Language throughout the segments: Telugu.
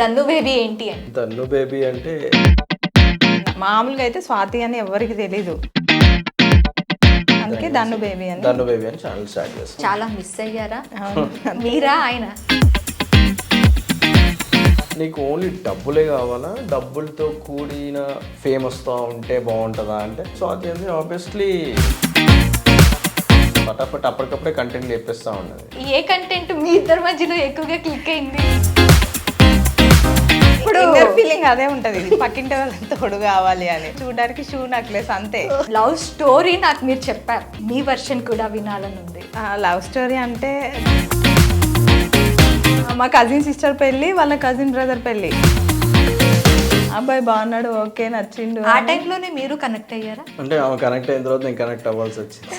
దన్ను బేబీ ఏంటి అని. దన్ను బేబీ అంటే మామూలుగా అయితే స్వాతి అని ఎవరికి తెలీదు. అందుకే దన్ను బేబీ అని. దన్ను బేబీ అని ఛానల్ స్టార్ట్ చేస్తాం. చాలా మిస్ అయ్యారా? మీరా ఆయన? నీకు ఓన్లీ డబ్బులే కావాలా? డబ్బులతో కూడిన ఫేమ్ వస్తూ ఉంటే బాగుంటుందా అంటే? సో అది ఏంది ఆబ్వియస్లీ పటాపట్ అప్పటికప్పుడే కంటెంట్ చెప్పేస్తూ ఉన్నది. ఏ కంటెంట్ మీ ఇద్దరి మధ్యలో ఎక్కువగా క్లిక్ అయింది. ఇన్నర్ ఫీలింగ్ అదే ఉంటది. పక్కింటి వాళ్ళంతా తోడు కావాలి అని. చూడడానికి షూ నెక్లెస్ అంతే. లవ్ స్టోరీ నాకు మీరు చెప్పారు. మీ వర్షన్ కూడా వినాలని ఉంది. లవ్ స్టోరీ అంటే మా కజిన్ సిస్టర్ పెళ్ళి వాళ్ళ కజిన్ బ్రదర్ పెళ్ళి. అబ్బాయి బాగున్నాడు ఓకే నచ్చిండు ఆ టైంలోనే మీరు కనెక్ట్ అయ్యారా? అంటే ఆమె కనెక్ట్ అయిన తర్వాత నేను కనెక్ట్ అవ్వాల్సి వచ్చింది.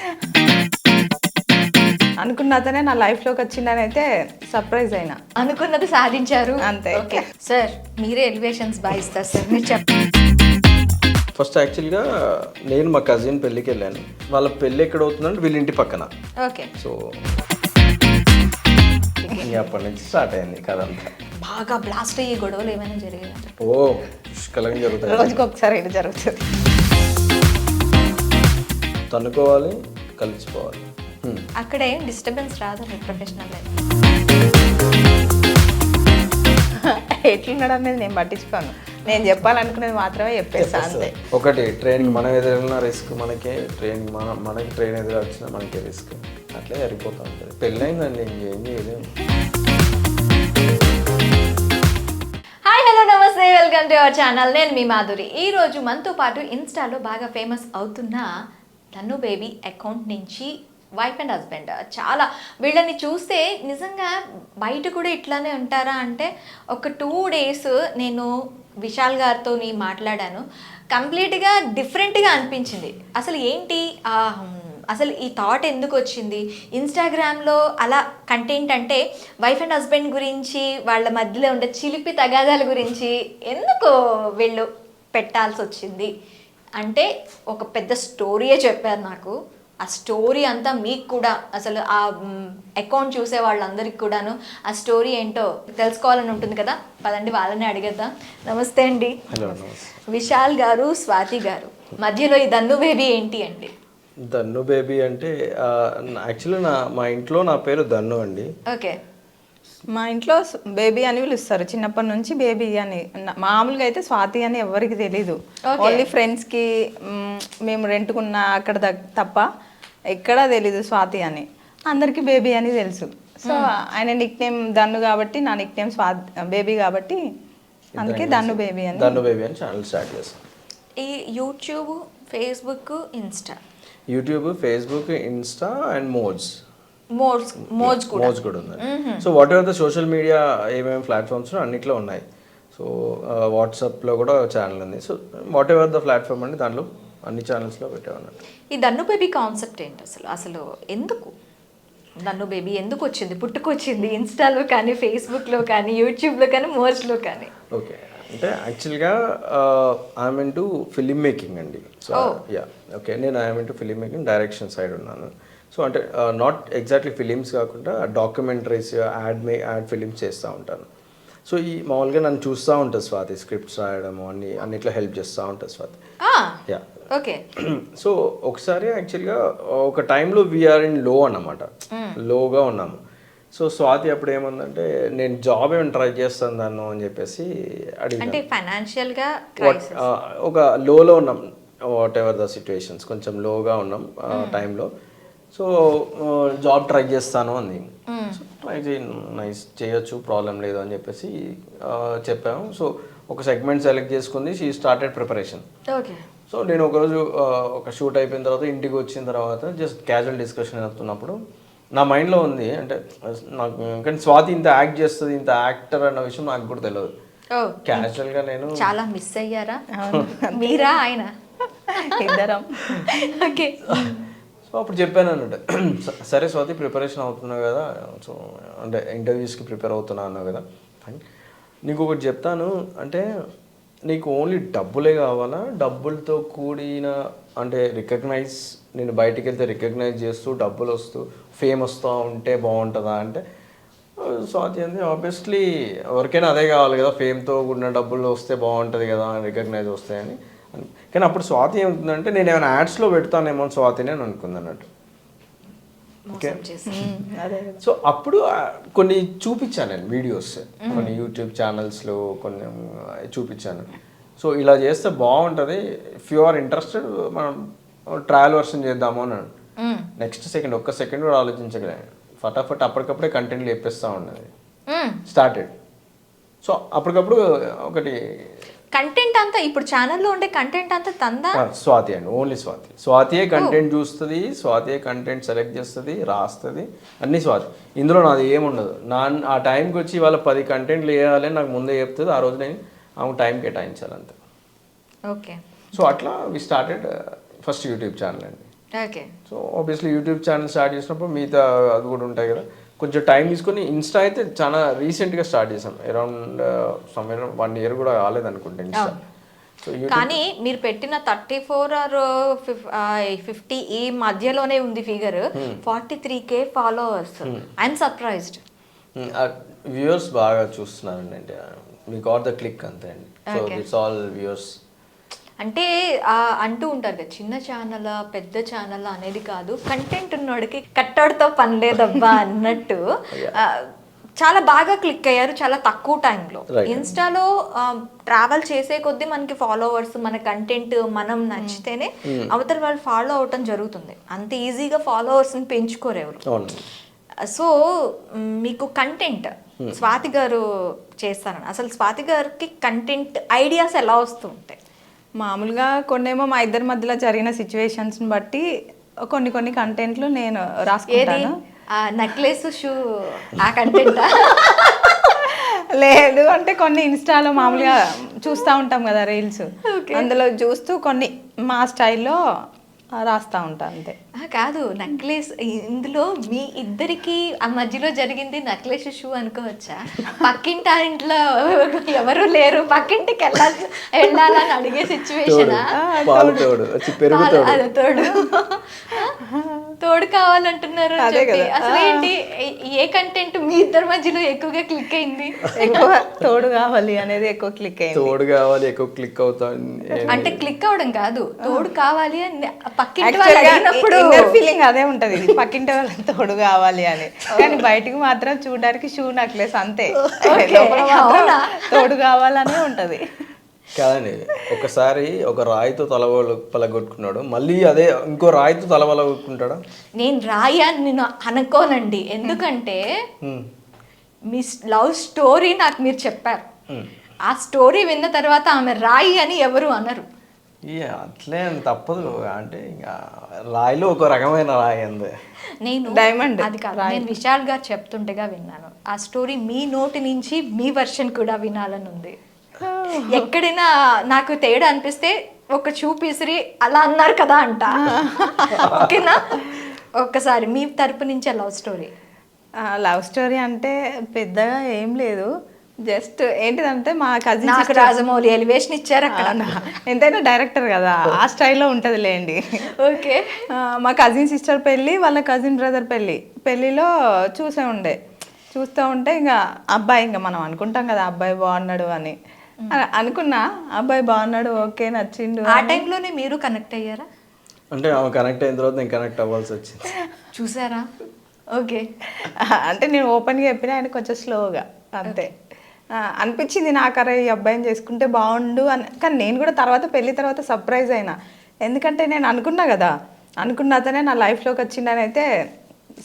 అనుకున్న అతనే నా లైఫ్లోకి వచ్చిందని అయితే సర్ప్రైజ్ అయినా. అనుకున్నది సాధించారు. అంతే. ఓకే. సార్ మీరే ఎలివేషన్స్ బాగా ఇస్తారు సార్. మీరు చెప్పండి ఫస్ట్ యాక్చువల్గా నేను మా కజిన్ పెళ్ళికి వెళ్ళాను. వాళ్ళ పెళ్ళి ఎక్కడ అవుతుందంటే వీళ్ళ ఇంటి పక్కన. ఓకే. సో అప్పటి నుంచి స్టార్ట్ అయింది కదంతా బాగా బ్లాస్ట్ అయ్యే గొడవలు ఏమైనా జరిగాయా? ఓ పుష్కలంగా జరుగుతాయి. రోజుకి ఒకసారి ఇది జరుగుతుంది. తన్నుకోవాలి కలిసిపోవాలి. అక్కడ ఏం డిస్టర్బెన్స్ రాదా మీ ప్రొఫెషనల్ లైఫ్. ఎట్లున్నాడు అనేది నేను పట్టించుకోను. నేను చెప్పాలనుకునేది మాత్రమే చెప్పేస్తా అంతే. ఒకటి ట్రైన్కి మనం ఎదురైనా రిస్క్ మనకే ట్రైన్ మన మనకి ట్రైన్ ఎదురు వచ్చినా మనకే రిస్క్. అట్లే సరిపోతూ ఉంటుంది. పెళ్ళైందండి ఇంకేం చేయలేము హాయ్ హలో నమస్తే వెల్కమ్ టు అవర్ ఛానల్ నేను మీ మాధురి. ఈ రోజు మనతో పాటు ఇన్స్టాలో బాగా ఫేమస్ అవుతున్న తను బేబీ అకౌంట్ నుంచి వైఫ్ అండ్ హస్బెండ్ చాలా వీళ్ళని చూస్తే నిజంగా బయట కూడా ఇట్లానే ఉంటారా అంటే ఒక టూ డేస్ నేను విశాల్ గారితో మాట్లాడాను. కంప్లీట్గా డిఫరెంట్గా అనిపించింది. అసలు ఏంటి? అసలు ఈ థాట్ ఎందుకు వచ్చింది? ఇన్స్టాగ్రామ్లో అలా కంటెంట్ అంటే వైఫ్ అండ్ హస్బెండ్ గురించి వాళ్ళ మధ్యలో ఉండే చిలిపి తగాదాల గురించి ఎందుకు వీళ్ళు పెట్టాల్సి వచ్చింది? అంటే ఒక పెద్ద స్టోరీయే చెప్పారు నాకు. ఆ స్టోరీ అంతా మీకు కూడా అసలు ఆ అకౌంట్ చూసే వాళ్ళందరికీ కూడాను ఆ స్టోరీ ఏంటో తెలుసుకోవాలని ఉంటుంది కదా? పదండి వాళ్ళని అడిగేద్దాం. నమస్తే అండి. హలో నమస్తే. విశాల్ గారు స్వాతి గారు. మధ్యలో ఈ దన్ను బేబీ ఏంటి అండి? దన్ను బేబీ అంటే యాక్చువల్లీ నా మా ఇంట్లో నా పేరు దన్ను అండి. ఓకే. మా ఇంట్లో బేబీ అని పిలుస్తారు. చిన్నప్పటి నుంచి బేబీ అని మామూలుగా అయితే స్వాతి అని ఎవరికి తెలీదు. ఓన్లీ ఫ్రెండ్స్కి మేము రెంట్కున్న అక్కడ తప్ప ఎక్కడా తెలీదు స్వాతి అని. అందరికీ బేబీ అని తెలుసు. సో ఆయన నిక్ నేమ్ దన్ను కాబట్టి నా నిక్ నేమ్ స్వాతి బేబీ కాబట్టి అందుకే దన్ను బేబీ అని. దన్ను బేబీ అని ఛానల్ స్టార్ట్ చేస్తాం ఈ YouTube Facebook Insta YouTube Facebook Insta and mods mods mods కూడా. మోజ్ కూడా ఉంది so whatever the social media ఏమేమి ప్లాట్ఫామ్స్ అన్నిట్లో ఉన్నాయి. సో వాట్సాప్లో కూడా ఛానల్ ఉంది. So whatever the platform అండి దాంట్లో అన్ని ఛానల్స్లో పెట్టామన్నట్టు ఈ దన్ను బేబీ కాన్సెప్ట్ ఏంటి అసలు? అసలు ఎందుకు? దన్ను బేబీ ఎందుకు వచ్చింది? పుట్టుకొచ్చింది ఇన్స్టాలో కానీ ఫేస్బుక్లో కానీ యూట్యూబ్లో కానీ మోడ్స్లో కానీ? ఓకే. అంటే యాక్చువల్గా I'm into film making అండి. సో యా ఓకే నేను I'm into film making direction side ఉన్నాను. సో అంటే నాట్ ఎగ్జాక్ట్లీ ఫిలిమ్స్ కాకుండా documentaries ad may ad films చేస్తూ ఉంటాను. సో ఈ మామూలుగా నన్ను చూస్తూ ఉంటుంది స్వాతి. స్క్రిప్ట్స్ రాయడము అన్ని అన్నిట్లో హెల్ప్ చేస్తూ ఉంటుంది స్వాతి. Yeah okay. సో ఒకసారి యాక్చువల్గా ఒక టైంలో వీఆర్ ఇన్లో అన్నమాట. లోగా ఉన్నాము. సో స్వాతి అప్పుడు ఏమందంటే నేను జాబ్ ఏమైనా ట్రై చేస్తాను దాన్ని అని చెప్పేసి అంటే ఫైనాన్షియల్గా ఒక లోలో ఉన్నాం. వాట్ ఎవర్ ద సిచ్యువేషన్స్ కొంచెం లోగా ఉన్నాం ఆ టైంలో. సో జాబ్ ట్రై చేస్తాను అంది. ట్రై చేయ నైస్ చేయొచ్చు ప్రాబ్లం లేదు అని చెప్పేసి చెప్పాము. సో ఒక సెగ్మెంట్ సెలెక్ట్ చేసుకుంది. She started preparation okay so నేను ఒకరోజు ఒక షూట్ అయిపోయిన తర్వాత ఇంటికి వచ్చిన తర్వాత జస్ట్ క్యాజువల్ డిస్కషన్ అవుతున్నప్పుడు నా మైండ్లో ఉంది. అంటే నాకు కానీ స్వాతి ఇంత యాక్ట్ చేస్తుంది ఇంత యాక్టర్ అన్న విషయం నాకు కూడా తెలియదు క్యాజువల్గా నేను చాలా మిస్ అయ్యారా? మీరా ఆయన? ఇద్దరం. ఓకే. సో అప్పుడు చెప్పాను అన్నట్టు "స- సరే స్వాతి ప్రిపరేషన్ అవుతున్నావు కదా సో అంటే ఇంటర్వ్యూస్కి ప్రిపేర్ అవుతున్నా అన్నావు కదా నీకు ఒకటి చెప్తాను అంటే నీకు ఓన్లీ డబ్బులే కావాలా? డబ్బులతో కూడిన అంటే రికగ్నైజ్ నేను బయటికి వెళ్తే రికగ్నైజ్ చేస్తూ డబ్బులు వస్తూ ఫేమ్ వస్తూ ఉంటే బాగుంటుందా అంటే స్వాతి అంది ఆబ్వియస్లీ ఎవరికైనా అదే కావాలి కదా ఫేమ్తో కూడిన డబ్బులు వస్తే బాగుంటుంది కదా రికగ్నైజ్ వస్తాయని. కానీ అప్పుడు స్వాతి ఏమవుతుందంటే నేను ఏమైనా యాడ్స్లో పెడతానేమో స్వాతిని అని అనుకుంది అన్నట్టు. కదా. సో అప్పుడు కొన్ని చూపించాను నేను వీడియోస్. కొన్ని యూట్యూబ్ ఛానల్స్లో కొన్ని చూపించాను. సో ఇలా చేస్తే బాగుంటుంది. ఇఫ్ యు ఆర్ ఇంట్రెస్టెడ్ మనం ట్రయల్ వర్షన్ చేద్దాము అని. నెక్స్ట్ సెకండ్ ఒక్క సెకండ్ కూడా ఆలోచించగలను ఫటాఫట్ అప్పటికప్పుడే కంటెంట్ లేపేస్తూ ఉన్నది మ్మ్. స్టార్టెడ్ సో అప్పటికప్పుడు ఒకటి కంటెంట్ అంతా ఇప్పుడు ఛానల్లో ఉండే కంటెంట్ అంతా తందా? స్వాతి అండి ఓన్లీ స్వాతి. స్వాతియే కంటెంట్ చూస్తుంది స్వాతియే కంటెంట్ సెలెక్ట్ చేస్తుంది రాస్తుంది అన్ని స్వాతి. ఇందులో నాది ఏముండదు. నా ఆ టైంకి వచ్చి వాళ్ళ పది కంటెంట్లు వేయాలని నాకు ముందే చెప్తుంది ఆ రోజు నేను ఆమె టైం కేటాయించాలి అంతే. ఓకే సో అట్లా we started first YouTube channel అండి. Okay so obviously YouTube channel start చేసినప్పుడు మిగతా అది కూడా ఉంటాయి కదా. కొంచెం టైం తీసుకొని ఇన్స్టా అయితే చాలా రీసెంట్గా స్టార్ట్ చేసాం అరౌండ్ సమ్వేర్ వన్ ఇయర్ కూడా కాలేదు అనుకుంటా ఇన్స్టా కానీ మీరు పెట్టిన థర్టీ ఫోర్ ఆర్ ఫిఫ్టీ ఈ మధ్యలోనే ఉంది figure. Forty three K followers. I'm surprised. Viewers బాగా చూస్తున్నారండి. అంటే మీ గాట్ ద క్లిక్ అంతే అండి. So it's all viewers. అంటే అంటూ ఉంటారు కదా చిన్న ఛానల్ పెద్ద ఛానల్ అనేది కాదు. కంటెంట్ ఉన్నోడికి కట్టడితో పని లేదబ్బా అన్నట్టు చాలా బాగా క్లిక్ అయ్యారు చాలా తక్కువ టైంలో. ఇన్స్టాలో ట్రావెల్ చేసే కొద్దీ మనకి ఫాలోవర్స్ మన కంటెంట్ మనం నచ్చితేనే అవతల వాళ్ళు ఫాలో అవటం జరుగుతుంది. అంత ఈజీగా ఫాలోవర్స్ని పెంచుకోరు ఎవరు. సో మీకు కంటెంట్ స్వాతి గారు చేస్తారని. అసలు స్వాతి గారికి కంటెంట్ ఐడియాస్ ఎలా వస్తూ ఉంటాయి మామూలుగా కొన్నేమో మా ఇద్దరి మధ్యలో జరిగిన సిచ్యువేషన్స్ని బట్టి కొన్ని కొన్ని కంటెంట్లు నేను రాసుకుంటాను. నెక్లెస్ షూ ఆ కంటెంట్ లేదు అంటే కొన్ని ఇన్స్టాలో మామూలుగా చూస్తూ ఉంటాం కదా రీల్స్ అందులో చూస్తూ కొన్ని మా స్టైల్లో రాస్తూ ఉంటా అంతే. కాదు నెక్లెస్ ఇందులో మీ ఇద్దరికి ఆ మధ్యలో జరిగింది నెక్లెస్ షూ అనుకోవచ్చా? పక్కింటి ఇంట్లో ఎవరు లేరు పక్కింటికి వెళ్ళాలి వెళ్ళాలని అడిగే సిచ్యువేషన్ తోడు తోడు కావాలంటున్నారు అని చెప్పి. అసలు ఏంటి? ఏ- కంటెంట్ మీ ఇద్దరి మధ్యలో ఎక్కువగా క్లిక్ అయింది? ఎక్కువ తోడు కావాలి అనేది ఎక్కువ క్లిక్ అయింది. తోడు కావాలి ఎక్కువ క్లిక్ అవుతాను అంటే క్లిక్ అవడం కాదు. తోడు కావాలి అని పక్కింటి వాళ్ళు అడిగినప్పుడు ఫీలింగ్ అదే ఉంటది. పక్కింటి వాళ్ళకి తోడు కావాలి అని. కానీ బయటికి మాత్రం చూడడానికి షూ నెక్లెస్ అంతే? తోడు కావాలనే ఉంటది. కాదండి ఒకసారి ఒక రాయితో తల పలగొట్టుకున్నాడు. మళ్ళీ అదే ఇంకో రాయితో తల పలగొట్టుకుంటాడా నేను రాయి అని నేను అనుకోనండి. ఎందుకంటే. మీ లవ్ స్టోరీ నాకు మీరు చెప్పారు. ఆ స్టోరీ విన్న తర్వాత ఆమె రాయి అని ఎవరు అనరు. అట్లే తప్పదు. అంటే ఇంకా రాయిలో ఒక రకమైన రాయి అందే నేను Diamond, అది కాదు నేను విశాల్ గారు చెప్తుంటేగా విన్నాను. ఆ స్టోరీ మీ నోటి నుంచి మీ వర్షన్ కూడా వినాలని ఉంది. ఎక్కడైనా నాకు తేడా అనిపిస్తే ఒక చూపిసిరి అలా అన్నారు కదా అంట. ఓకేనా? ఒక్కసారి మీ తరపు నుంచి లవ్ స్టోరీ. లవ్ స్టోరీ అంటే పెద్దగా ఏం లేదు. జస్ట్ ఏంటిదంటే మా కజిన్ నాకు రాజమౌళి ఎలివేషన్ ఇచ్చారు అక్కడ. ఎంతైనా డైరెక్టర్ కదా. ఆ స్టైల్లో ఉంటుంది లేండి ఓకే. మా కజిన్ సిస్టర్ పెళ్ళి వాళ్ళ కజిన్ బ్రదర్ పెళ్ళి. పెళ్ళిలో చూసే ఉండే. చూస్తూ ఉంటే ఇంకా అబ్బాయి ఇంకా మనం అనుకుంటాం కదా అబ్బాయి బాగున్నాడు అని. అనుకున్నా అబ్బాయి బాగున్నాడు ఓకే నచ్చిండు ఆ టైంలోనే మీరు కనెక్ట్ అయ్యారా? అంటే ఆమె కనెక్ట్ అయిన తర్వాత నేను కనెక్ట్ అవ్వాల్సి వచ్చింది. చూసారా? ఓకే. అంటే నేను ఓపెన్గా చెప్పిన ఆయన కొంచెం స్లోగా అంతే. ఆ, అనిపించింది నాకు అరే ఈ అబ్బాయిని చేసుకుంటే బాగుండు అని. కానీ నేను కూడా తర్వాత పెళ్ళి తర్వాత సర్ప్రైజ్ అయినా. ఎందుకంటే నేను అనుకున్నా కదా అనుకున్న అతనే నా లైఫ్లోకి వచ్చిండని అయితే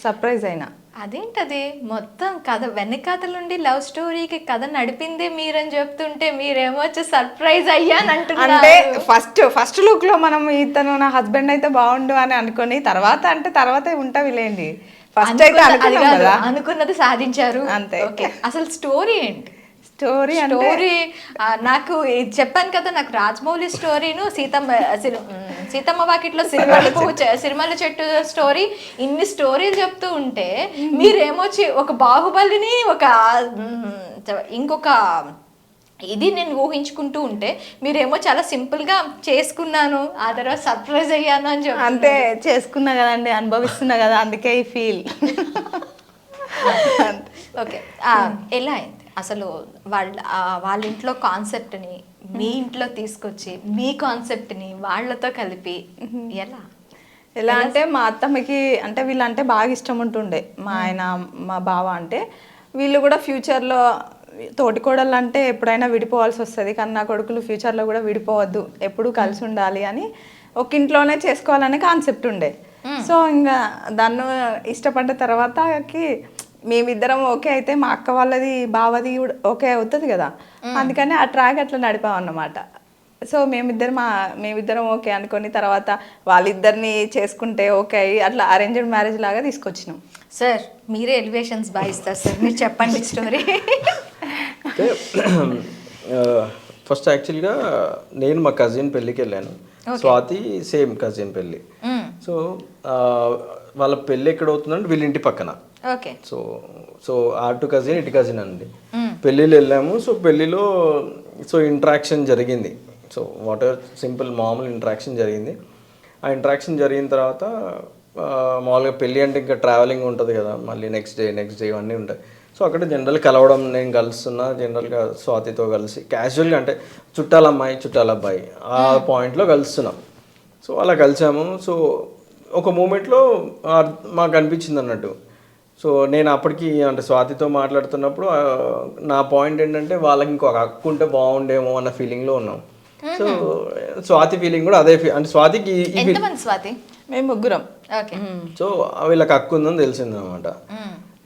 సర్ప్రైజ్ అయినా. అదేంటది? మొత్తం కథ వెనకాతల నుండి లవ్ స్టోరీకి కథ నడిపిందే మీరని చెప్తుంటే మీరేమో వచ్చి సర్ప్రైజ్ అయ్యాని అంటే ఫస్ట్ ఫస్ట్ లుక్లో మనం ఇతను నా హస్బెండ్ అయితే బాగుండు అని అనుకొని తర్వాత అంటే తర్వాత ఉంటావి లేండి ఫస్ట్ అయితే అనుకున్నది సాధించారు. అంతే. అసలు స్టోరీ ఏంటి? స్టోరీ స్టోరీ నాకు చెప్పాను కదా నాకు రాజమౌళి స్టోరీను సీతమ్మ సీతమ్మ వాకిట్లో సిరిమల్ల పువ్వు సిరిమల్ల చెట్టు స్టోరీ ఇన్ని స్టోరీలు చెప్తూ ఉంటే మీరేమో చి- ఒక బాహుబలిని ఒక ఇంకొక ఇది నేను ఊహించుకుంటూ ఉంటే మీరేమో చాలా సింపుల్గా చేసుకున్నాను ఆ తర్వాత సర్ప్రైజ్ అయ్యాను అని చెప్పి అంతే చేసుకున్నా కదండి అనుభవిస్తున్నా కదా అందుకే ఈ ఫీల్. ఓకే ఎలా అయింది? అసలు వాళ్ళ వాళ్ళ ఇంట్లో కాన్సెప్ట్ని మీ ఇంట్లో తీసుకొచ్చి మీ కాన్సెప్ట్ని వాళ్ళతో కలిపి ఎలా? ఎలా అంటే మా అత్తమ్మకి అంటే వీళ్ళంటే బాగా ఇష్టం ఉంటుండే. మా ఆయన మా బావ అంటే. వీళ్ళు కూడా ఫ్యూచర్లో తోటి కోడళ్ళు అంటే ఎప్పుడైనా విడిపోవాల్సి వస్తుంది. కానీ నా కొడుకులు ఫ్యూచర్లో కూడా విడిపోవద్దు. ఎప్పుడూ కలిసి ఉండాలి అని ఒక ఇంట్లోనే చేసుకోవాలనే కాన్సెప్ట్ ఉండే. సో ఇంకా దాన్ని ఇష్టపడ్డ తర్వాతకి మేమిద్దరం ఓకే అయితే మా అక్క వాళ్ళది బావది కూడా ఓకే అవుతుంది కదా. అందుకని ఆ ట్రాక్ అట్లా నడిపాం అన్నమాట సో మేమిద్దరం మా మేమిద్దరం ఓకే అనుకొని తర్వాత వాళ్ళిద్దరిని చేసుకుంటే ఓకే అయ్యి అట్లా అరేంజ్డ్ మ్యారేజ్ లాగా తీసుకొచ్చినాం. సార్ మీరే ఎలివేషన్స్ బాగా ఇస్తారు సార్. మీరు చెప్పండి స్టోరీ ఫస్ట్ యాక్చువల్గా నేను మా కజిన్ పెళ్ళికి వెళ్ళాను. స్వాతి సేమ్ కజిన్ పెళ్ళి. సో వాళ్ళ పెళ్ళి ఎక్కడ అవుతుందంటే వీళ్ళ ఇంటి పక్కన. ఓకే. సో సో అటు కజిన్ ఇటు కజిన్ అండి. పెళ్ళిలో వెళ్ళాము. సో పెళ్ళిలో సో ఇంట్రాక్షన్ జరిగింది. సో వాట్ ఎవర్ సింపుల్ మామూలు ఇంట్రాక్షన్ జరిగింది. ఆ ఇంట్రాక్షన్ జరిగిన తర్వాత మామూలుగా పెళ్ళి అంటే ఇంకా ట్రావెలింగ్ ఉంటుంది కదా. మళ్ళీ నెక్స్ట్ డే నెక్స్ట్ డే ఇవన్నీ ఉంటాయి. సో అక్కడ జనరల్ కలవడం నేను కలుస్తున్నా. జనరల్గా స్వాతితో కలిసి క్యాజువల్గా అంటే చుట్టాల అమ్మాయి చుట్టాల అబ్బాయి ఆ పాయింట్లో కలుస్తున్నాం. సో అలా కలిసాము. సో ఒక మూమెంట్లో మాకు అనిపించింది అన్నట్టు. సో నేను అప్పటికి అంటే స్వాతితో మాట్లాడుతున్నప్పుడు నా పాయింట్ ఏంటంటే వాళ్ళకి ఇంకొక హక్కు ఉంటే బాగుండేమో అన్న ఫీలింగ్లో ఉన్నాం. సో స్వాతి ఫీలింగ్ కూడా అదే ఫీ- అంటే స్వాతికి ఎంతమంది స్వాతి? మేము ముగ్గురం. ఓకే. సో వీళ్ళకి హక్కు ఉందని తెలిసింది అనమాట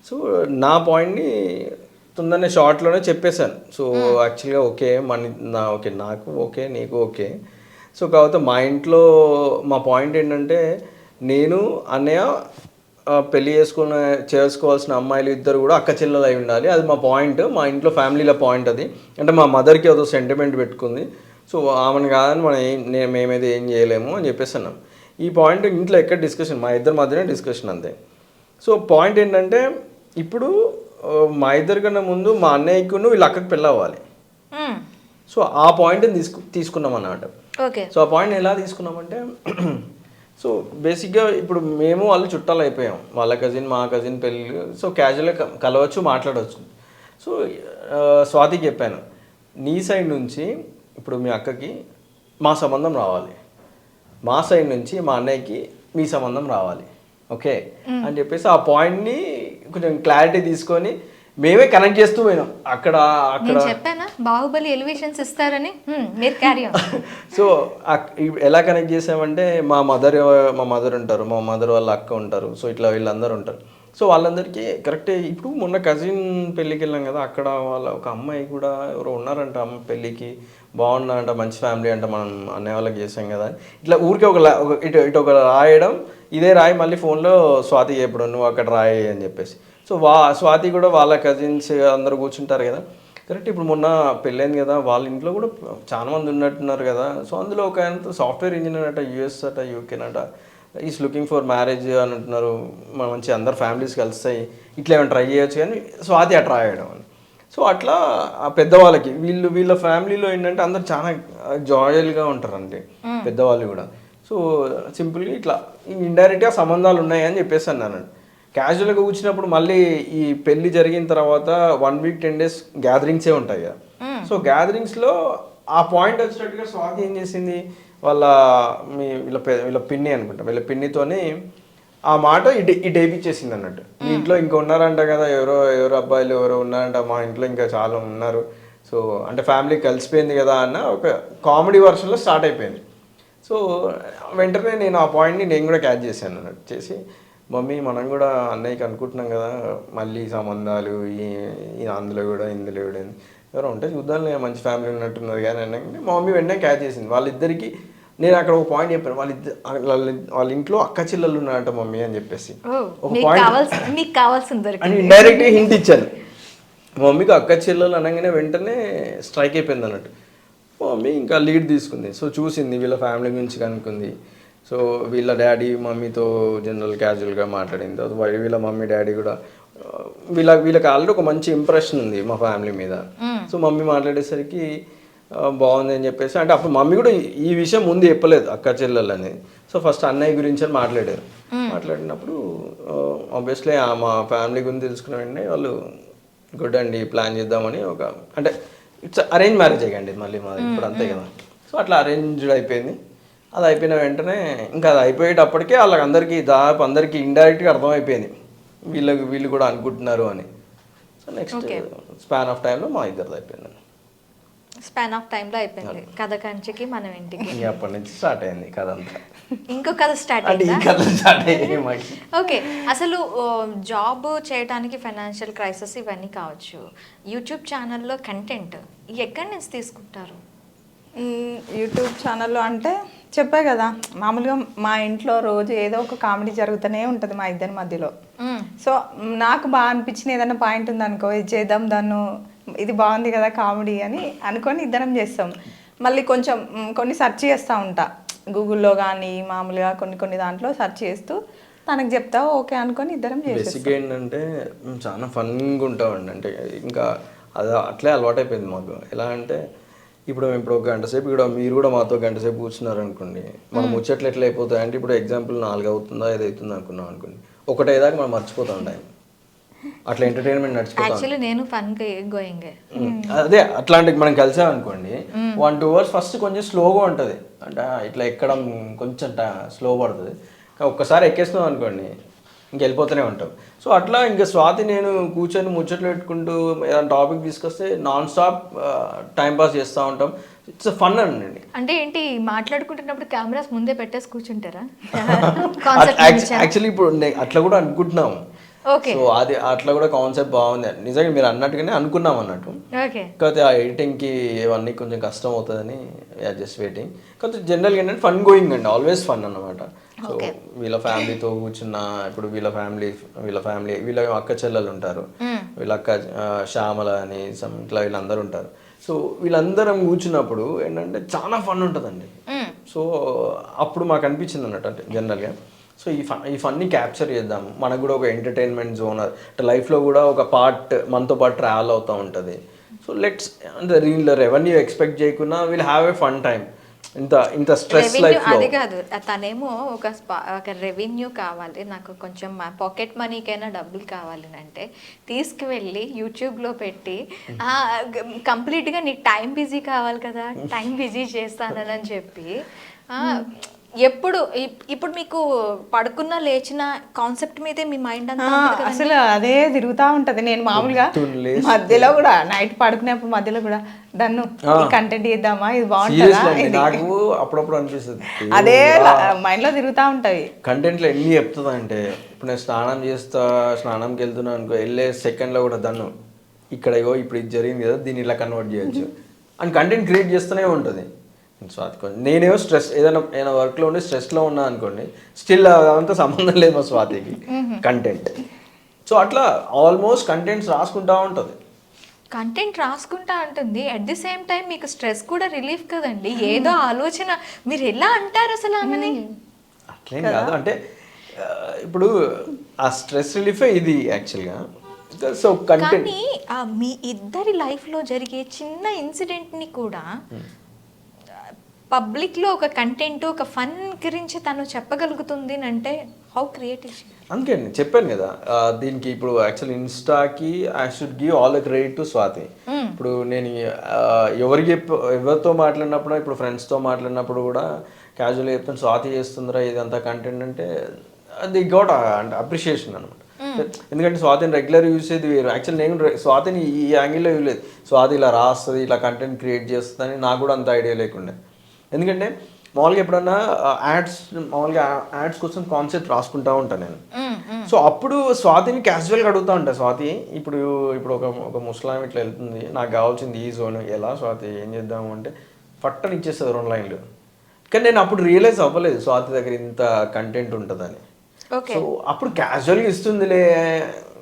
సో నా పాయింట్ని తొందరనే షార్ట్లోనే చెప్పేశాను. సో యాక్చువల్గా ఓకే మన నా ఓకే నాకు ఓకే నీకు ఓకే. సో కాకపోతే మా ఇంట్లో మా పాయింట్ ఏంటంటే నేను అన్నయ్య పెళ్ళి చేసుకున్న చేసుకోవాల్సిన అమ్మాయిలు ఇద్దరు కూడా అక్క చెల్లెలు అయి ఉండాలి. అది మా పాయింట్. మా ఇంట్లో ఫ్యామిలీలో పాయింట్ అది. అంటే మా మదర్కి ఏదో సెంటిమెంట్ పెట్టుకుంది. సో ఆమెను కాదని మనం ఏం నేను మేమైతే ఏం చేయలేము అని చెప్పేసి అన్నాం. ఈ పాయింట్ ఇంట్లో ఎక్కడ డిస్కషన్ మా ఇద్దరి మధ్యనే డిస్కషన్ అంతే. సో పాయింట్ ఏంటంటే ఇప్పుడు మా ఇద్దరి కన్నా ముందు మా అన్నయ్యకును వీళ్ళ అక్కకి పెళ్ళి అవ్వాలి. సో ఆ పాయింట్ని తీసుకు తీసుకున్నాం అన్నమాట. ఓకే. సో ఆ పాయింట్ ఎలా తీసుకున్నామంటే సో బేసిక్గా ఇప్పుడు మేము వాళ్ళు చుట్టాలు అయిపోయాం. వాళ్ళ కజిన్ మా కజిన్ పెళ్ళి సో క్యాజువల్గా కలవచ్చు మాట్లాడవచ్చు. సో స్వాతికి చెప్పాను. నీ సైడ్ నుంచి ఇప్పుడు మీ అక్కకి మా సంబంధం రావాలి. మా సైడ్ నుంచి మా అన్నయ్యకి మీ సంబంధం రావాలి. ఓకే అని చెప్పేసి ఆ పాయింట్ని కొంచెం క్లారిటీ తీసుకొని మేమే కనెక్ట్ చేస్తూ పోయినాం. అక్కడ అక్కడ చెప్పానా? బాహుబలి ఎలివేషన్స్ ఇస్తారని? మీరు క్యారీ సో ఎలా కనెక్ట్ చేసామంటే మా మదర్ మా మదర్ ఉంటారు మా మదర్ వాళ్ళ అక్క ఉంటారు సో ఇట్లా వీళ్ళందరూ ఉంటారు. సో వాళ్ళందరికీ కరెక్టే ఇప్పుడు మొన్న కజిన్ పెళ్ళికి వెళ్ళాం కదా అక్కడ వాళ్ళ ఒక అమ్మాయి కూడా ఎవరో ఉన్నారంట అమ్మ పెళ్ళికి బాగున్నారంట మంచి ఫ్యామిలీ అంట మనం అన్నయ్య వాళ్ళకి చేసాం కదా. ఇట్లా ఊరికే ఒక ఇటు ఇటు ఒక రాయడం ఇదే రాయి మళ్ళీ ఫోన్లో స్వాతి చెప్పడం నువ్వు అక్కడ రాయి అని చెప్పేసి. సో వా స్వాతి కూడా వాళ్ళ కజిన్స్ అందరూ కూర్చుంటారు కదా. కరెక్ట్ ఇప్పుడు మొన్న పెళ్ళైంది కదా. వాళ్ళ ఇంట్లో కూడా చాలా మంది ఉన్నట్టున్నారు కదా. సో అందులో ఒక ఆయన సాఫ్ట్వేర్ ఇంజనీర్ అట యూఎస్ అట యూకేనట ఈస్ లుకింగ్ ఫర్ మ్యారేజ్ అని అంటున్నారు. మన మంచి అందరు ఫ్యామిలీస్ కలుస్తాయి. ఇట్లా ఏమైనా ట్రై చేయొచ్చు కానీ స్వాతి అట్లా రాయడం అని. సో అట్లా ఆ పెద్దవాళ్ళకి వీళ్ళు వీళ్ళ ఫ్యామిలీలో ఏంటంటే అందరు చాలా జాయల్గా ఉంటారండి. పెద్దవాళ్ళు కూడా. సో సింపుల్గా ఇట్లా ఇండైరెక్ట్గా సంబంధాలు ఉన్నాయి అని చెప్పేసి అన్నాను క్యాజువల్గా కూర్చున్నప్పుడు మళ్ళీ ఈ పెళ్ళి జరిగిన తర్వాత వన్ వీక్ టెన్ డేస్ గ్యాదరింగ్సే ఉంటాయి కదా. సో గ్యాదరింగ్స్లో ఆ పాయింట్ వచ్చినట్టుగా స్వాతి ఏం చేసింది? వాళ్ళ మీ వీళ్ళ వీళ్ళ పిన్ని అనుకుంటా వీళ్ళ పిన్నితోని ఆ మాట ఇటు ఇటు వేయించేసింది అన్నట్టు. మీ ఇంట్లో ఇంకా ఉన్నారంట కదా ఎవరో ఎవరో అబ్బాయిలు ఎవరో ఉన్నారంట మా ఇంట్లో ఇంకా చాలా ఉన్నారు. సో అంటే ఫ్యామిలీ కలిసిపోయింది కదా అన్న ఒక కామెడీ వర్షన్లో స్టార్ట్ అయిపోయింది. సో వెంటనే నేను ఆ పాయింట్ని నేను కూడా క్యాచ్ చేశాను అన్నట్టు చేసి మమ్మీ మనం కూడా అన్నయ్యకి అనుకుంటున్నాం కదా మళ్ళీ సంబంధాలు ఈ అందులో కూడా ఇందులో కూడా ఎవరో ఉంటే చూద్దాం మంచి ఫ్యామిలీ ఉన్నట్టున్నది కానీ అనగానే మా మమ్మీ వెంటనే క్యాచ్ చేసింది. వాళ్ళిద్దరికి నేను అక్కడ ఒక పాయింట్ చెప్పాను. వాళ్ళిద్దరు వాళ్ళ వాళ్ళ ఇంట్లో అక్క చెల్లెలు ఉన్నారంట మమ్మీ అని చెప్పేసి. ఒక పాయింట్ ఇండైరెక్ట్గా హింట్ ఇచ్చాను. మమ్మీకి అక్క చెల్లెలు అనగానే వెంటనే స్ట్రైక్ అయిపోయింది అన్నట్టు. మమ్మీ ఇంకా లీడ్ తీసుకుంది. సో చూసింది వీళ్ళ ఫ్యామిలీ గురించి కనుక్కుంది. సో వీళ్ళ డాడీ మమ్మీతో జనరల్ క్యాజువల్గా మాట్లాడింది. తర్వాత వీళ్ళ మమ్మీ డాడీ కూడా వీళ్ళ వీళ్ళకి ఆల్రెడీ ఒక మంచి ఇంప్రెషన్ ఉంది మా ఫ్యామిలీ మీద. సో మమ్మీ మాట్లాడేసరికి బాగుంది అని చెప్పేసి అంటే అప్పుడు మమ్మీ కూడా ఈ- ఈ విషయం ముందు చెప్పలేదు అక్క చెల్లెలని సో ఫస్ట్ అన్నయ్య గురించి అని మాట్లాడారు. మాట్లాడినప్పుడు ఆబ్వియస్లీ మా ఫ్యామిలీ గురించి తెలుసుకున్న వెంటనే వాళ్ళు గుడ్ అండి ప్లాన్ చేద్దామని ఒక అంటే ఇట్స్ అరేంజ్ మ్యారేజ్ అయ్యండి మళ్ళీ మాది ఇప్పుడు అంతే కదా. సో అట్లా అరేంజ్డ్ అయిపోయింది. అది అయిపోయిన వెంటనే ఇంకా అది అయిపోయేటప్పటికే వాళ్ళకి అందరికీ దాదాపు అందరికీ ఇండైరెక్ట్గా అర్థమైపోయింది. వీళ్ళకి వీళ్ళు కూడా అనుకుంటున్నారు అని. సో నెక్స్ట్ స్పాన్ ఆఫ్ టైంలో మా ఇద్దరిది అయిపోయింది. స్పాన్ ఆఫ్ టైంలో అయిపోయింది. కథ కంచికి మనం ఇంటికి. అప్పటి నుంచి స్టార్ట్ అయింది కథ అంతా. ఇంకో కథ స్టార్ట్ అయిందా? కథ స్టార్ట్ అయ్యింది మాకు ఓకే అసలు జాబ్ చేయడానికి ఫైనాన్షియల్ క్రైసిస్ ఇవన్నీ కావచ్చు. యూట్యూబ్ ఛానల్లో కంటెంట్ ఎక్కడి నుంచి తీసుకుంటారు? యూట్యూబ్ ఛానల్లో అంటే చెప్పే కదా మామూలుగా మా ఇంట్లో రోజు ఏదో ఒక కామెడీ జరుగుతూనే ఉంటుంది మా ఇద్దరి మధ్యలో. సో నాకు బాగా అనిపించిన ఏదైనా పాయింట్ ఉంది అనుకో ఇది చేద్దాం దాన్ని ఇది బాగుంది కదా కామెడీ అని అనుకొని ఇద్దరం చేస్తాం. మళ్ళీ కొంచెం కొన్ని సెర్చ్ చేస్తూ ఉంటా. గూగుల్లో కానీ మామూలుగా కొన్ని కొన్ని దాంట్లో సెర్చ్ చేస్తూ తనకు చెప్తా ఓకే అనుకొని ఇద్దరం బేసిక్గా ఏంటంటే చాలా ఫన్గా ఉంటామండి అంటే ఇంకా అది అట్లే అలవాటైపోయింది మాకు. ఎలా అంటే ఇప్పుడు మేము ఇప్పుడు ఒక గంట సేపు ఇక్కడ మీరు కూడా మాతో గంట సేపు కూర్చున్నారు అనుకోండి మనం ముచ్చట్లు ఎట్లా అయిపోతాయి? అంటే ఇప్పుడు ఎగ్జాంపుల్ నాలుగు అవుతుందా ఐదు అవుతుందా అనుకున్నాం అనుకోండి ఒకటే దాకా మనం మర్చిపోతాం టైం. అట్లా ఎంటర్టైన్మెంట్ నడిచిపోతాం. నేను ఫన్ గోయింగ్. అదే అట్లాంటి మనం కలిసాం అనుకోండి వన్ టూ అవర్స్ ఫస్ట్ కొంచెం స్లోగా ఉంటుంది. అంటే ఇట్లా ఎక్కడం కొంచెం స్లో పడుతుంది. ఒక్కసారి ఎక్కేస్తున్నాం అనుకోండి ఇంక వెళ్ళిపోతూనే ఉంటాం. సో అట్లా ఇంకా స్వాతి నేను కూర్చొని ముచ్చట్లు పెట్టుకుంటూ ఏదైనా టాపిక్ తీసుకొస్తే నాన్ స్టాప్ టైం పాస్ చేస్తూ ఉంటాం. ఇట్స్ ఫన్ అండి అంటే ఏంటి మాట్లాడుకుంటున్నప్పుడు కెమెరాస్ ముందే పెట్టేసి కూర్చుంటారా? యాక్చువల్లీ ఇప్పుడు అట్లా కూడా అనుకుంటున్నాము. ఓకే. సో అది అట్లా కూడా కాన్సెప్ట్ బాగుంది. నిజంగా మీరు అన్నట్టుగానే అనుకున్నాం అన్నట్టు. ఓకే. కాకపోతే ఆ ఎడిటింగ్కి ఇవన్నీ కొంచెం కష్టం అవుతుందని జస్ట్ వెయిటింగ్ కాకపోతే జనరల్గా ఏంటంటే ఫన్ గోయింగ్ అండి. ఆల్వేస్ ఫన్ అన్నమాట. సో వీళ్ళ ఫ్యామిలీతో కూర్చున్న ఇప్పుడు వీళ్ళ ఫ్యామిలీ వీళ్ళ ఫ్యామిలీ వీళ్ళ అక్క చెల్లెలు ఉంటారు. వీళ్ళ అక్క శ్యామల అని some ఇట్లా వీళ్ళందరూ ఉంటారు. సో వీళ్ళందరం కూర్చున్నప్పుడు ఏంటంటే చాలా ఫన్ ఉంటుందండి. సో అప్పుడు మాకు అనిపించింది అన్నట్టు అంటే జనరల్గా సో ఈ ఫన్ ఈ ఫన్ని క్యాప్చర్ చేద్దాం. మనకు కూడా ఒక ఎంటర్టైన్మెంట్ జోన్ అంటే లైఫ్లో కూడా ఒక పార్ట్ మనతో పాటు ట్రావెల్ అవుతూ ఉంటుంది. సో లెట్స్ అంటే దీనిలో రెవెన్యూ ఎక్స్పెక్ట్ చేయకుండా will have a fun time ఇంత ఇంత స్ట్రెస్ రెవెన్యూ లైఫ్లో అది కాదు తనేమో ఒక స్పా- ఒక రెవెన్యూ కావాలి నాకు కొంచెం పాకెట్ మనీకైనా డబ్బులు కావాలి అంటే తీసుకువెళ్ళి యూట్యూబ్లో పెట్టి ఆ, గ- కంప్లీట్గా నీకు టైం బిజీ కావాలి కదా టైం బిజీ చేస్తానని చెప్పి ఎప్పుడు ఇప్- ఇప్పుడు మీకు పడుకున్న లేచిన కాన్సెప్ట్ మీదే మీ మైండ్ అంతా. అసలు అదే తిరుగుతా ఉంటది. నేను మామూలుగా మధ్యలో కూడా నైట్ పడుకునేప్పుడు మధ్యలో కూడా డన్ను ఈ కంటెంట్ చేద్దామా? ఇది బాగుంటుందా? అండి. నాకు అప్పుడప్పుడు అనిపిస్తుంది. అదే మైండ్లో తిరుగుతా ఉంటది. కంటెంట్లో ఎన్ని చెప్తుంది అంటే ఇప్పుడు నేను స్నానం చేస్తా స్నానంకి వెళ్తున్నా అనుకో వెళ్ళే సెకండ్లో కూడా దన్ను ఇక్కడ ఇప్పుడు ఇది జరిగింది కదా దీన్ని ఇలా కన్వర్ట్ చేయొచ్చు. అని కంటెంట్ క్రియేట్ చేస్తూనే ఉంటుంది. స్వాతి కొంచెం నేనేమో స్ట్రెస్ ఏదైనా ఏదైనా వర్క్లో ఉండి స్ట్రెస్లో ఉన్నా అనుకోండి స్టిల్ అదంతా సంబంధం లేదు మా స్వాతికి. కంటెంట్. సో అట్లా ఆల్మోస్ట్ కంటెంట్స్ రాసుకుంటా ఉంటుంది. కంటెంట్ రాసుకుంటా ఉంటుంది అట్ ది సేమ్ టైం మీకు స్ట్రెస్ కూడా రిలీఫ్ కదండి. ఏదో ఆలోచన మీరు ఎలా అంటారు అసలు ఆమెని? అట్లేం కాదు? అంటే ఇప్పుడు ఆ స్ట్రెస్ రిలీఫే ఇది యాక్చువల్గా. సో కంటెంట్ కానీ మీ ఇద్దరి లైఫ్లో జరిగే చిన్న ఇన్సిడెంట్ని కూడా పబ్లిక్లో ఒక కంటెంట్ ఒక ఫన్ గురించి తను చెప్పగలుగుతుంది అంటే హౌ క్రియేటివ్ అందుకే చెప్పాను కదా దీనికి ఇప్పుడు actual ఇన్స్టాకి I should give all the credit to Swathi. ఇప్పుడు నేను ఎవరికి ఎవరితో మాట్లాడినప్పుడు ఇప్పుడు ఫ్రెండ్స్తో మాట్లాడినప్పుడు కూడా క్యాజువల్గా చెప్తాను స్వాతి చేస్తుందిరా ఇదంతా కంటెంట్ అంటే అది గోట్ అంటే అప్రిషియేషన్ అనమాట. ఎందుకంటే స్వాతిని రెగ్యులర్ యూజ్ చేసేది వేరు. యాక్చువల్ నేను స్వాతిని ఈ యాంగిల్లో ఇవ్వలేదు స్వాతి ఇలా రాస్తుంది ఇలా కంటెంట్ క్రియేట్ చేస్తుందని నాకు కూడా అంత ఐడియా లేకుండే. ఎందుకంటే మామూలుగా ఎప్పుడన్నా యాడ్స్ మామూలుగా యాడ్స్ కోసం కాన్సెప్ట్ రాసుకుంటా ఉంటాను నేను. సో అప్పుడు స్వాతిని క్యాజువల్గా అడుగుతా ఉంటా స్వాతి ఇప్పుడు ఇప్పుడు ఒక ఒక ముస్లాం ఇట్లా వెళ్తుంది నాకు కావాల్సింది ఈ జోన్ ఎలా స్వాతి ఏం చేద్దాము? అంటే పట్టని ఇచ్చేస్తుంది రెండు లైన్లు. కానీ నేను అప్పుడు రియలైజ్ అవ్వలేదు స్వాతి దగ్గర ఇంత కంటెంట్ ఉంటుందని. ఓకే. సో అప్పుడు క్యాజువల్గా ఇస్తుందిలే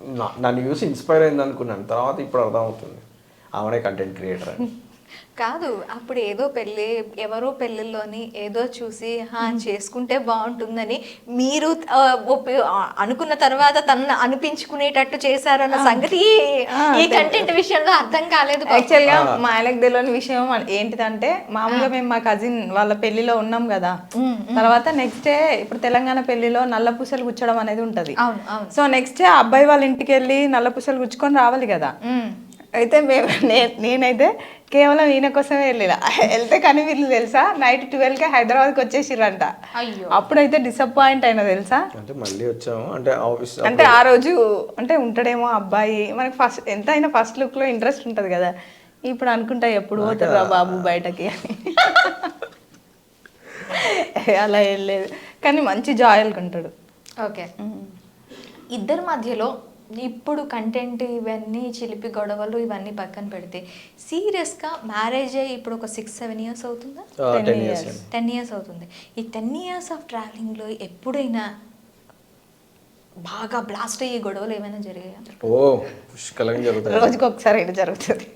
నా- నన్ను చూసి ఇన్స్పైర్ అయింది అనుకున్నాను. తర్వాత ఇప్పుడు అర్థమవుతుంది. ఆమెనే కంటెంట్ క్రియేటర్ అని. కాదు అప్పుడు ఏదో పెళ్ళి ఎవరో పెళ్ళిలోని ఏదో చూసి "హా, చేసుకుంటే బాగుంటుందని మీరు అనుకున్న తర్వాత తనను అనిపించుకునేటట్టు చేశారన్న సంగతి ఈ కంటెంట్ విషయంలో అర్థం కాలేదు పాపం. యాక్చువల్గా మా ఆయనకు తెలియని విషయం ఏంటిదంటే మామూలుగా మేము మా కజిన్ వాళ్ళ పెళ్ళిలో ఉన్నాం కదా. తర్వాత నెక్స్ట్ డే ఇప్పుడు తెలంగాణ పెళ్ళిలో నల్ల పూసలు గుచ్చడం అనేది ఉంటది. సో నెక్స్ట్ డే ఆ అబ్బాయి వాళ్ళ ఇంటికి వెళ్ళి నల్ల పూసలు గుచ్చుకొని రావాలి కదా. అయితే మేము నే- నేనైతే కేవలం ఈయన కోసమే వెళ్ళిన. వెళ్తే కానీ వీళ్ళు తెలుసా? నైట్ ట్వెల్వ్కి హైదరాబాద్కి వచ్చేసిరంట అయ్యో. అప్పుడైతే డిసప్పాయింట్ అయినా తెలుసా? అంటే మళ్ళీ వచ్చాము. అంటే ఆఫీస్ అంటే ఆ రోజు అంటే ఉంటాడేమో అబ్బాయి. మనకి ఫస్ట్ ఎంత అయినా ఫస్ట్ లుక్లో ఇంట్రెస్ట్ ఉంటది కదా. ఇప్పుడు అనుకుంటా ఎప్పుడు పోతారా బాబు బయటకి అని. అలా వెళ్ళలేదు కానీ మంచి జాయల్గా ఉంటాడు. ఓకే. ఇద్దరి మధ్యలో ఇప్పుడు కంటెంట్ ఇవన్నీ చిలిపి గొడవలు ఇవన్నీ పక్కన పెడితే సీరియస్గా మ్యారేజ్ అయ్యి ఇప్పుడు ఒక సిక్స్ సెవెన్ ఇయర్స్ అవుతుందా? టెన్ ఇయర్స్ టెన్ ఇయర్స్ అవుతుంది. ఈ టెన్ ఇయర్స్ ఆఫ్ ట్రావెలింగ్లో ఎప్పుడైనా బాగా బ్లాస్ట్ అయ్యే గొడవలు ఏమైనా జరిగాయా? ఓ పుష్కలంగా జరుగుతాయి. రోజుకి ఒకసారి ఇది జరుగుతుంది.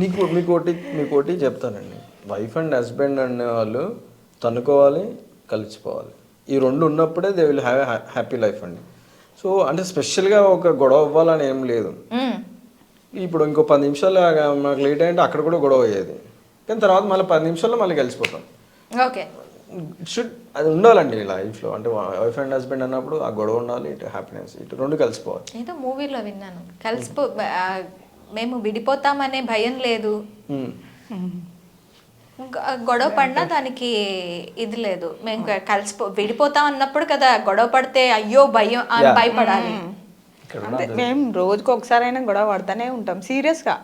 నీకు మీకు ఒకటి మీకు ఒకటి చెప్తానండి. వైఫ్ అండ్ హస్బెండ్ అనే వాళ్ళు తన్నుకోవాలి కలిసిపోవాలి. ఈ రెండు ఉన్నప్పుడే they will have happy life అండి. సో అంటే స్పెషల్గా ఒక గొడవ అవ్వాలని ఏం లేదు. ఇప్పుడు ఇంకో పది నిమిషాలు మాకు లేట్ అయ్యింటే అక్కడ కూడా గొడవ అయ్యేది. కానీ తర్వాత మళ్ళీ పది నిమిషాల్లో మళ్ళీ కలిసిపోతాం. ఓకే. షుడ్ అది ఉండాలండి లైఫ్లో అంటే వైఫ్ అండ్ హస్బెండ్ అన్నప్పుడు ఆ గొడవ ఉండాలి ఇటు హ్యాపీనెస్ ఇటు రెండు కలిసిపోవాలి. ఏదో మూవీలో విన్నాను. కలిసిపో మేము విడిపోతామనే భయం లేదు. గొడవ పడినా దానికి ఇది లేదు. మేము కలిసిపో విడిపోతాం అన్నప్పుడు కదా గొడవ పడితే అయ్యో భయం ఆ, Yeah. భయపడాలి. మేము. రోజుకి ఒకసారి అయినా గొడవ పడుతూనే ఉంటాం సీరియస్గా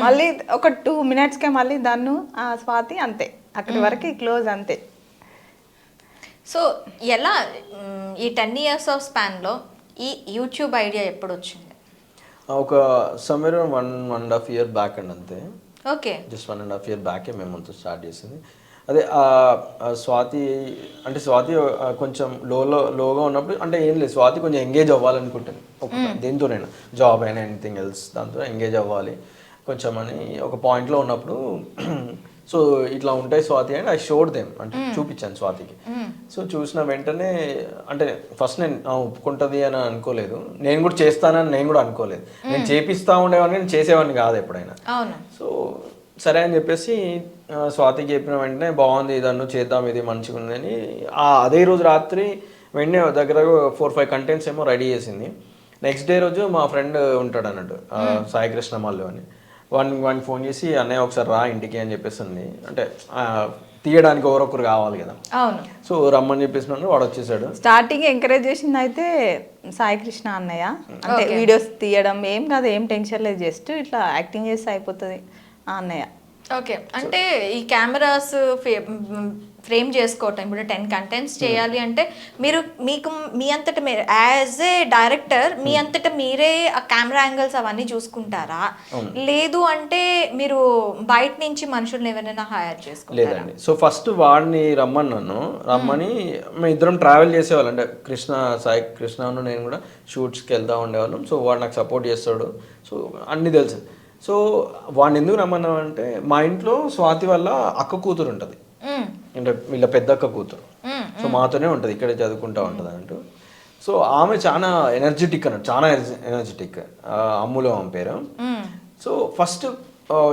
మళ్ళీ ఒక టూ మినిట్స్ కే మళ్ళీ దాన్ని ఆ స్వాతి అంతే. అక్కడి వరకు క్లోజ్ అంతే. సో ఎలా ఈ టెన్ ఇయర్స్ ఆఫ్ స్పాన్లో ఈ యూట్యూబ్ ఐడియా ఎప్పుడు వచ్చింది? ఒక somewhere one one and half year back అండి అంతే. Okay. Just one and half year బ్యాకే మేము అంతా స్టార్ట్ చేసింది. అదే స్వాతి అంటే స్వాతి కొంచెం లోలో లోగా ఉన్నప్పుడు అంటే ఏం లేదు స్వాతి కొంచెం ఎంగేజ్ అవ్వాలనుకుంటుంది. ఒక దేంతోనైనా జాబ్ అయినా ఎనీథింగ్ ఎల్స్ దాంతో ఎంగేజ్ అవ్వాలి. కొంచెం అని ఒక పాయింట్లో ఉన్నప్పుడు సో ఇట్లా ఉంటాయి స్వాతి అని ఐ షోడ్ దెమ్ అంటే చూపించాను స్వాతికి. సో చూసిన వెంటనే అంటే ఫస్ట్ నేను ఒప్పుకుంటది అని అనుకోలేదు. నేను కూడా చేస్తానని నేను కూడా అనుకోలేదు. నేను చేపిస్తా ఉండేవాడిని నేను చేసేవాడిని కాదు ఎప్పుడైనా. సో సరే అని చెప్పేసి స్వాతికి చెప్పిన వెంటనే బాగుంది ఇదన్ను చేద్దాం ఇది మంచిగా ఉంది అని. ఆ అదే రోజు రాత్రి వెంటనే దగ్గర ఫోర్ ఫైవ్ కంటెంట్స్ ఏమో రెడీ చేసింది. నెక్స్ట్ డే రోజు మా ఫ్రెండ్ ఉంటాడు అన్నట్టు ఆ, సాయి కృష్ణ మల్లు అని. వన్ వన్ ఫోన్ చేసి అన్నయ్య ఒకసారి రా ఇంటికి అని చెప్పేసి ఉంది అంటే తీయడానికి ఎవరొకరు కావాలి కదా. అవును. సో రమ్మని చెప్పేసి వాడు వచ్చేసాడు. స్టార్టింగ్ ఎంకరేజ్ చేసింది అయితే సాయి కృష్ణ అన్నయ్య. అంటే వీడియోస్ తీయడం ఏం కాదు ఏం టెన్షన్ లేదు జస్ట్ ఇట్లా యాక్టింగ్ చేస్తే అయిపోతుంది ఆ అన్నయ్య. ఓకే. అంటే ఈ కెమెరాస్ ఫ్రేమ్ చేసుకోవటం ఇప్పుడు టెన్ కంటెంట్స్ చేయాలి అంటే మీరు మీకు మీ అంతట మీరు యాజ్ ఏ డైరెక్టర్ మీ అంతట మీరే ఆ కెమెరా యాంగిల్స్ అవన్నీ చూసుకుంటారా? లేదు అంటే మీరు బయట నుంచి మనుషుల్ని ఎవరైనా హైర్ చేసుకుంటారా? లేదండి. సో ఫస్ట్ వాడిని రమ్మన్నాను రమ్మని మేము ఇద్దరం ట్రావెల్ చేసేవాళ్ళం. అంటే కృష్ణ సాయి కృష్ణను నేను కూడా షూట్స్కి వెళ్తూ ఉండేవాళ్ళం. సో వాడు నాకు సపోర్ట్ చేస్తాడు. సో అన్నీ తెలుసు. సో వాడిని ఎందుకు రమ్మన్నాం అంటే మా ఇంట్లో స్వాతి వల్ల అక్క కూతురు ఉంటుంది. అంటే వీళ్ళ పెద్ద అక్క కూతురు. సో మాతోనే ఉంటుంది ఇక్కడే చదువుకుంటా ఉంటుంది అంటూ సో ఆమె చాలా ఎనర్జెటిక్ అన్నట్టు చాలా ఎనర్జెటిక్ అమ్ములో ఆమె పేరు. సో ఫస్ట్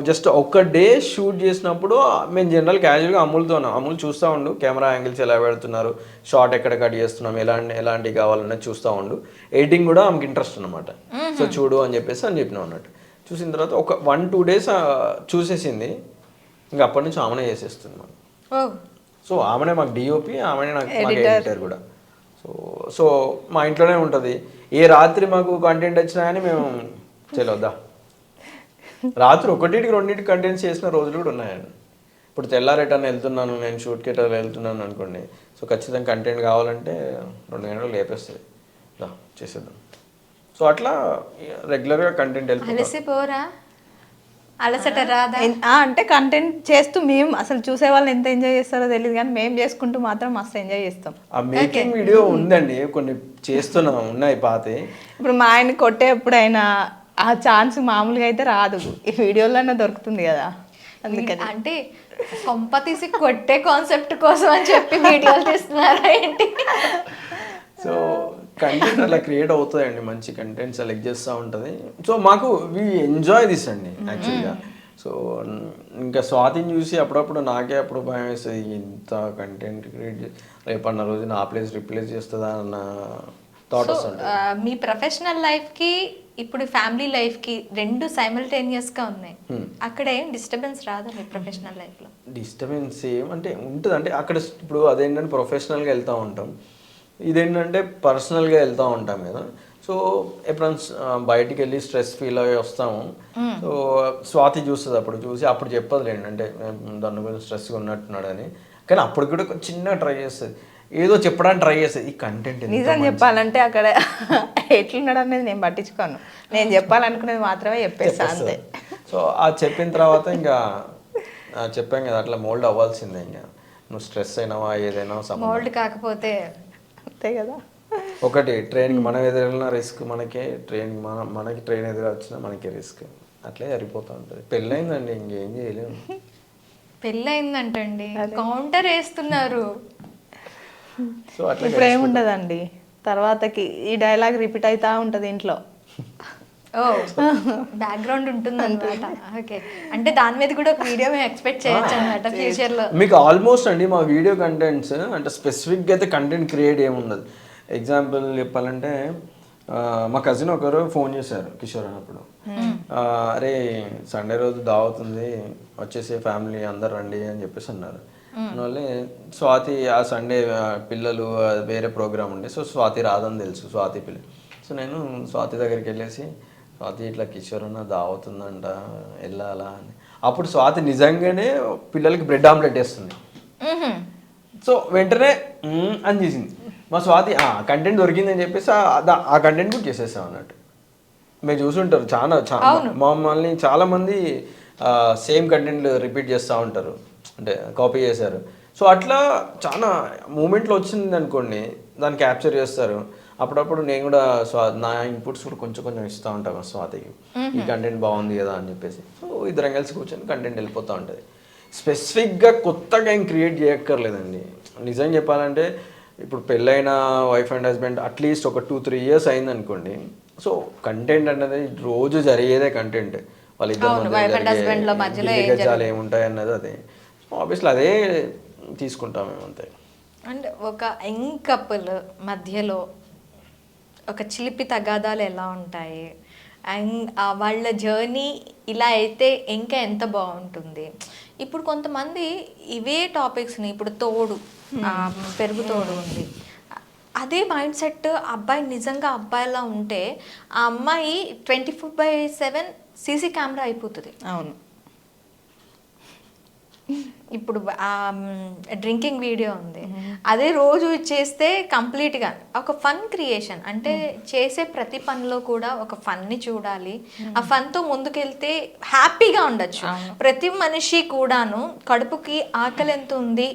జస్ట్ ఒక్క డే షూట్ చేసినప్పుడు మేము జనరల్ క్యాజువల్గా అమూల్తో అమూల్ చూస్తూ ఉండు కెమెరా యాంగిల్స్ ఎలా పెడుతున్నారు షార్ట్ ఎక్కడ కట్ చేస్తున్నాం ఎలాంటి ఎలాంటివి కావాలన్నది చూస్తూ ఉండు. ఎడిటింగ్ కూడా ఆమెకి ఇంట్రెస్ట్ అనమాట సో చూడు అని చెప్పేసి అని చెప్పినాం అన్నట్టు. చూసిన తర్వాత ఒక వన్ టూ డేస్ చూసేసింది. ఇంకా అప్పటి నుంచి ఆమెనే చేసేస్తుంది. ఓ సో ఆమెనే మాకు డిఓపి ఆమెనే నాకు ఎడిటర్ కూడా. సో సో మా ఇంట్లోనే ఉంటుంది. ఏ రాత్రి మాకు కంటెంట్ వచ్చినా కానీ మేము చెలొద్దా రాత్రి ఒకటికి రెండింటికి కంటెంట్స్ చేసిన రోజులు కూడా ఉన్నాయండి. ఇప్పుడు తెల్లారేటని వెళ్తున్నాను నేను షూట్కి ఎట్లా వెళ్తున్నాను అనుకోండి. సో ఖచ్చితంగా కంటెంట్ కావాలంటే రెండు గంటలు లేపేస్తుంది. చేసేద్దాం. సో అట్లా రెగ్యులర్గా కంటెంట్ వెళ్తుంది అలసట రాదా? అంటే కంటెంట్ చేస్తూ మేము అసలు చూసే వాళ్ళు ఎంత ఎంజాయ్ చేస్తారో తెలియదు కానీ మేము చేసుకుంటూ మాత్రం మస్తు ఎంజాయ్ చేస్తాం. ఆ మేకింగ్ వీడియో ఉందండి కొన్ని చేస్తున్నాం ఉన్నాయి పాతే. ఇప్పుడు మా ఆయన కొట్టే ఎప్పుడైనా ఆ ఛాన్స్ మామూలుగా అయితే రాదు. ఈ వీడియోలోనే దొరుకుతుంది కదా? అందుకని. అంటే కొంప తీసి కొట్టే కాన్సెప్ట్ కోసం అని చెప్పి వీడియోలు తీస్తున్నారా ఏంటి? సో కంటెంట్ అలా క్రియేట్ అవుతాయండి మంచి కంటెంట్ సెలెక్ట్ చేస్తూ ఉంటుంది. సో మాకు వి ఎంజాయ్ దిస్ అండి యాక్చువల్గా సో ఇంకా స్వాతిని చూసి అప్పుడప్పుడు నాకే అప్పుడు భయం వేస్తుంది ఇంత కంటెంట్ క్రియేట్ రేపన్న రోజు నా ప్లేస్ రిప్లేస్ చేస్తుందా అన్న థాట్ వస్తుంది మీ ప్రొఫెషనల్ లైఫ్కి ఇప్పుడు ఫ్యామిలీ లైఫ్కి రెండు సైమల్టేనియస్గా ఉన్నాయి అక్కడ ఏం డిస్టర్బెన్స్ రాదా మీ ప్రొఫెషనల్ లైఫ్లో డిస్టర్బెన్స్ ఏమంటే ఉంటుంది. అంటే అక్కడ ఇప్పుడు అదేంటంటే ప్రొఫెషనల్గా వెళ్తూ ఉంటాం. ఇదేంటంటే పర్సనల్గా వెళ్తూ ఉంటాం కదా సో ఎప్పుడైనా స- ఆ, బయటికి వెళ్ళి స్ట్రెస్ ఫీల్ అయ్యి వస్తాము. సో స్వాతి చూస్తుంది అప్పుడు చూసి అప్పుడు చెప్పదులేండి అంటే దాని గురించి స్ట్రెస్గా ఉన్నట్టున్నాడు అని కానీ అప్పుడు కూడా కొంచెం చిన్నగా ట్రై చేస్తుంది. ఏదో చెప్పడానికి ట్రై చేస్తుంది. ఈ కంటెంట్ నిజం చెప్పాలంటే అక్కడ ఎట్లున్నాడు అనేది నేను పట్టించుకోను. నేను చెప్పాలనుకునేది మాత్రమే చెప్పేస్తా అంతే. సో ఆ చెప్పిన తర్వాత ఇంకా చెప్పాం కదా అట్లా మోల్డ్ అవ్వాల్సిందే ఇంకా నువ్వు స్ట్రెస్ అయినావా ఏదైనా మోల్డ్ కాకపోతే అంతే కదా. ఒకటి ట్రైన్కి మనం ఎదురెళ్ళిన రిస్క్ మనకే ట్రైన్ మన మనకి ట్రైన్ ఎదురు వచ్చినా మనకే రిస్క్. అట్లే సరిపోతూ ఉంటుంది. పెళ్ళైందండి ఇంకేం చేయలేము పెళ్ళయిందంటండి కౌంటర్ వేస్తున్నారు. ఇప్పుడు ఏముండదండి తర్వాతకి ఈ డైలాగ్ రిపీట్ అవుతా ఉంటది ఇంట్లో. ఓ బ్యాక్గ్రౌండ్ ఉంటుంది అనమాట ఓకే అంటే దాని మీద కూడా ఒక వీడియో మేము ఎక్స్పెక్ట్ చేయొచ్చు అనమాట ఫ్యూచర్లో మీకు ఆల్మోస్ట్ అండి మా వీడియో కంటెంట్స్ అంటే స్పెసిఫిక్గా అయితే కంటెంట్ క్రియేట్ ఏముండదు. ఎగ్జాంపుల్ చెప్పాలంటే మా కజిన్ ఒకరు ఫోన్ చేశారు కిషోర్ అన్నప్పుడు. ఆ, అరే సండే రోజు దావత్ ఉంది వచ్చేసి ఫ్యామిలీ అందరు రండి అని చెప్పేసి అన్నారు. అందువల్ల స్వాతి ఆ సండే పిల్లలు వేరే ప్రోగ్రామ్ ఉండే సో స్వాతి రాదని తెలుసు స్వాతి పిల్ల. సో నేను స్వాతి దగ్గరికి వెళ్ళేసి స్వాతి ఇట్లా కిషోర్ అన్న దావత్ ఉందంట వెళ్ళాలా అని. అప్పుడు స్వాతి నిజంగానే పిల్లలకి బ్రెడ్ ఆమ్లెట్ వేస్తుంది. సో వెంటనే అని చేసింది. మా స్వాతి ఆ కంటెంట్ దొరికిందని చెప్పేసి ఆ- కంటెంట్ కూడా చేసేసాం అన్నట్టు. మీరు చూసుంటారు చాలా చాలా మమ్మల్ని చాలా మంది సేమ్ కంటెంట్ రిపీట్ చేస్తూ ఉంటారు. అంటే కాపీ చేశారు. సో అట్లా చాలా మూమెంట్లో వచ్చింది అనుకోండి దాన్ని క్యాప్చర్ చేస్తారు. అప్పుడప్పుడు నేను కూడా స్వా నా ఇన్పుట్స్ కూడా కొంచెం కొంచెం ఇస్తూ ఉంటాను స్వాతికి. ఈ కంటెంట్ బాగుంది కదా అని చెప్పేసి. సో ఇద్దరం కలిసి కూర్చొని కంటెంట్ వెళ్ళిపోతూ ఉంటుంది. స్పెసిఫిక్గా కొత్తగా ఏం క్రియేట్ చేయక్కర్లేదండి. నిజం చెప్పాలంటే ఇప్పుడు పెళ్ళైన wife and husband at least ఒక టూ త్రీ ఇయర్స్ అయింది అనుకోండి సో కంటెంట్ అనేది రోజు జరిగేదే కంటెంట్ వాళ్ళిద్దరి మధ్యలో ఏముంటాయి అన్నది అదే. ఆబ్వియస్లీ అదే తీసుకుంటాం మేము అంతే అండ్ ఒక యంగ్ కపుల్ మధ్యలో ఒక చిలిపి తగాదాలు ఎలా ఉంటాయి? అండ్ వాళ్ళ జర్నీ ఇలా అయితే ఇంకా ఎంత బాగుంటుంది? ఇప్పుడు కొంతమంది ఇవే టాపిక్స్ని ఇప్పుడు తోడు పెరుగు తోడు ఉంది. అదే మైండ్ సెట్ అబ్బాయి నిజంగా అబ్బాయిలా ఉంటే ఆ అమ్మాయి twenty four by seven CC camera అయిపోతుంది. అవును. ఇప్పుడు డ్రింకింగ్ వీడియో ఉంది. అదే రోజు చేస్తే కంప్లీట్గా ఒక ఫన్ క్రియేషన్ అంటే చేసే ప్రతి పనిలో కూడా ఒక ఫన్ని చూడాలి. ఆ ఫన్తో ముందుకెళ్తే హ్యాపీగా ఉండొచ్చు. ప్రతి మనిషి కూడాను కడుపుకి ఆకలి ఎంత ఉంది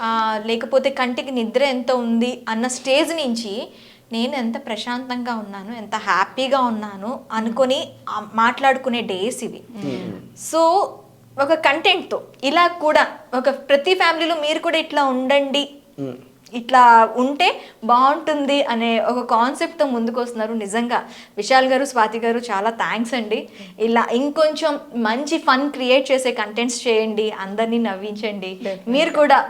ఆ, లేకపోతే కంటికి నిద్ర ఎంత ఉంది అన్న స్టేజ్ నుంచి నేను ఎంత ప్రశాంతంగా ఉన్నాను ఎంత హ్యాపీగా ఉన్నాను అనుకొని మాట్లాడుకునే డేస్ ఇవి. సో ఒక కంటెంట్తో ఇలా కూడా ఒక ప్రతి ఫ్యామిలీలో మీరు కూడా ఇట్లా ఉండండి. ఇట్లా ఉంటే బాగుంటుంది అనే ఒక కాన్సెప్ట్తో ముందుకు వస్తున్నారు నిజంగా విశాల్ గారు స్వాతి గారు చాలా థ్యాంక్స్ అండి. ఇలా ఇంకొంచెం మంచి ఫన్ క్రియేట్ చేసే కంటెంట్స్ చేయండి. అందరినీ నవ్వించండి. మీరు కూడా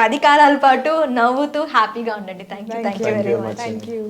పది కాలాల పాటు నవ్వుతూ హ్యాపీగా ఉండండి. Thank you thank you very much. Thank you